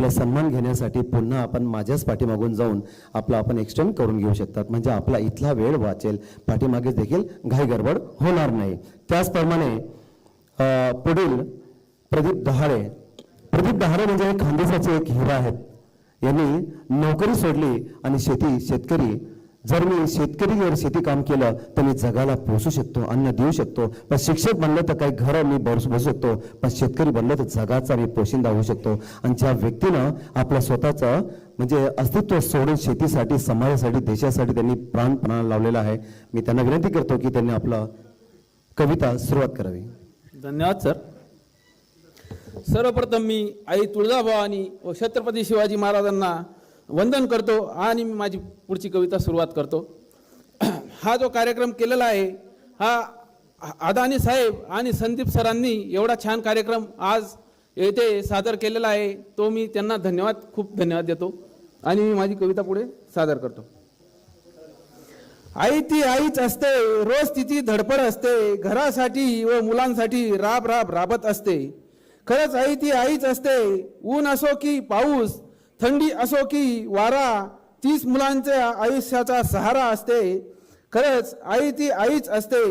आपला सन्मान घेण्यासाठी पुन्हा आपण माझ्याच पाठीमागून जाऊन आपला आपण एक्सटेंड करून घेऊ शकतात. म्हणजे आपला इथला वेळ वाचेल. पाठीमागे देखील घाई गडबड होणार नाही. त्याचप्रमाणे पुढील प्रदीप दहाळे. प्रदीप दहाळे म्हणजे खानदेशाचे एक हिरा आहेत. यांनी नोकरी सोडली आणि शेती शेतकरी जर मी शेतकरी जर शेती काम केलं तर मी जगाला पोसू शकतो अन्न देऊ शकतो. पण शिक्षक बनलं तर काही घरं मी बसू बसू शकतो. पण शेतकरी बनलं तर जगाचा मी पोशिंदा होऊ शकतो. आणि ज्या व्यक्तीनं आपलं स्वतःचं म्हणजे अस्तित्व सोडून शेतीसाठी समाजासाठी देशासाठी त्यांनी प्राणपणा लावलेला आहे मी त्यांना विनंती करतो की त्यांनी आपलं कविता सुरुवात करावी. धन्यवाद सर. सर्वप्रथम मी आई तुळजाभवानी व छत्रपती शिवाजी महाराजांना वंदन करतो आणि मी माझी पुढची कविता सुरुवात करतो. हा जो कार्यक्रम केलेला आहे हा अदानी साहेब आणि संदीप सरांनी एवढा छान कार्यक्रम आज येथे सादर केलेला आहे तो मी त्यांना धन्यवाद खूप धन्यवाद देतो. आणि मी माझी कविता पुढे सादर करतो. आई ती आईच असते रोज तिची धडपड असते घरासाठी व मुलांसाठी राब राब राबत असते. खरंच आई ती आईच असते ऊन असो की पाऊस थंडी असो की वारा तीच मुलांच्या आयुष्याचा सहारा असते. खरंच आई ती आईच असते.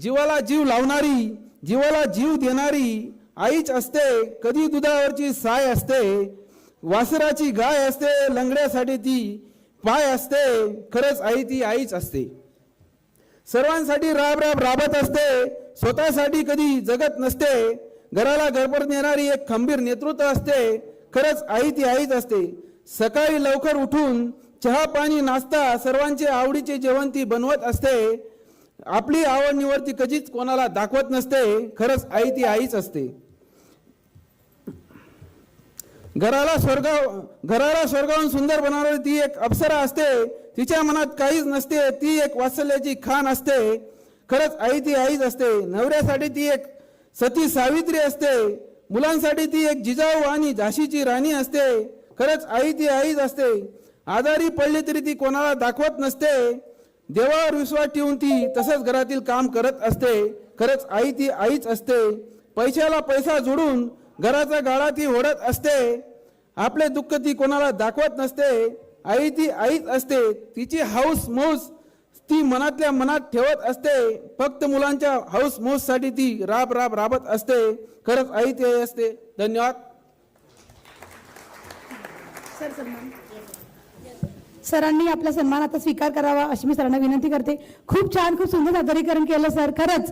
जीवाला जीव लावणारी जीवाला जीव देणारी आईच असते. कधी दुधावरची साय असते. वासराची गाय असते. लंगड्यासाठी ती पाय असते. खरंच आई ती आईच असते. सर्वांसाठी राब राब राबत असते. स्वतःसाठी कधी जगत नसते. घराला गडबड नेणारी एक खंबीर नेतृत्व असते. खरंच आई ती आईच असते. सकाळी लवकर उठून चहा पाणी नाश्ता सर्वांचे आवडीचे जेवण ती बनवत असते. आपली आवड निवड ती कधीच कोणाला दाखवत नसते. खरंच आई ती आईच असते. घराला स्वर्ग घराला स्वर्गाहून सुंदर बनवणारी ती एक अप्सरा असते. तिच्या मनात काहीच नसते. ती एक वात्सल्याची खान असते. खरंच आई ती आईच असते. नवऱ्यासाठी ती एक सती सावित्री असते. मुलांसाठी ती एक जिजाऊ आणि झाशीची राणी असते. खरंच आई ती आईच असते. आजारी पडली तरी ती कोणाला दाखवत नसते. देवावर विश्वास ठेवून ती तसंच घरातील काम करत असते. खरंच आई ती आईच असते. पैशाला पैसा जोडून घराचा गाळा ती ओढत असते. आपले दुःख ती कोणाला दाखवत नसते. आई ती आईच असते. तिची हाऊस मौस ती मनातल्या मनात ठेवत असते फक्त मुलांच्या हाऊस मौस ती राब राब राबत असते. खरंच आई ते असते. धन्यवाद. सरांनी आपला सन्मान आता स्वीकार करावा अशी मी सरांना विनंती करते. खूप छान खूप सुंदर सादरीकरण केलं सर. खरंच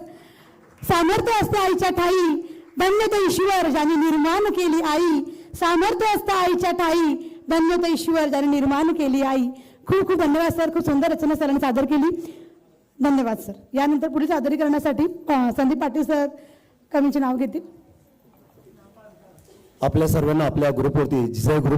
सामर्थ्य असते आईच्या ठाई. धन्य तो ईश्वर ज्याने निर्माण केली आई. सामर्थ्य असतं आईच्या ठाई. धन्य तो ईश्वर ज्याने निर्माण केली आई. खूप खूप धन्यवाद सर. खूप सुंदर रचना सरांनी सादर केली. धन्यवाद सर. यानंतर पुढील सादरीकरणासाठी संदीप पाटील सर कमीचे नाव घेतील. आपल्या सर्वांना आपल्या ग्रुपवरती जिसाई ग्रुप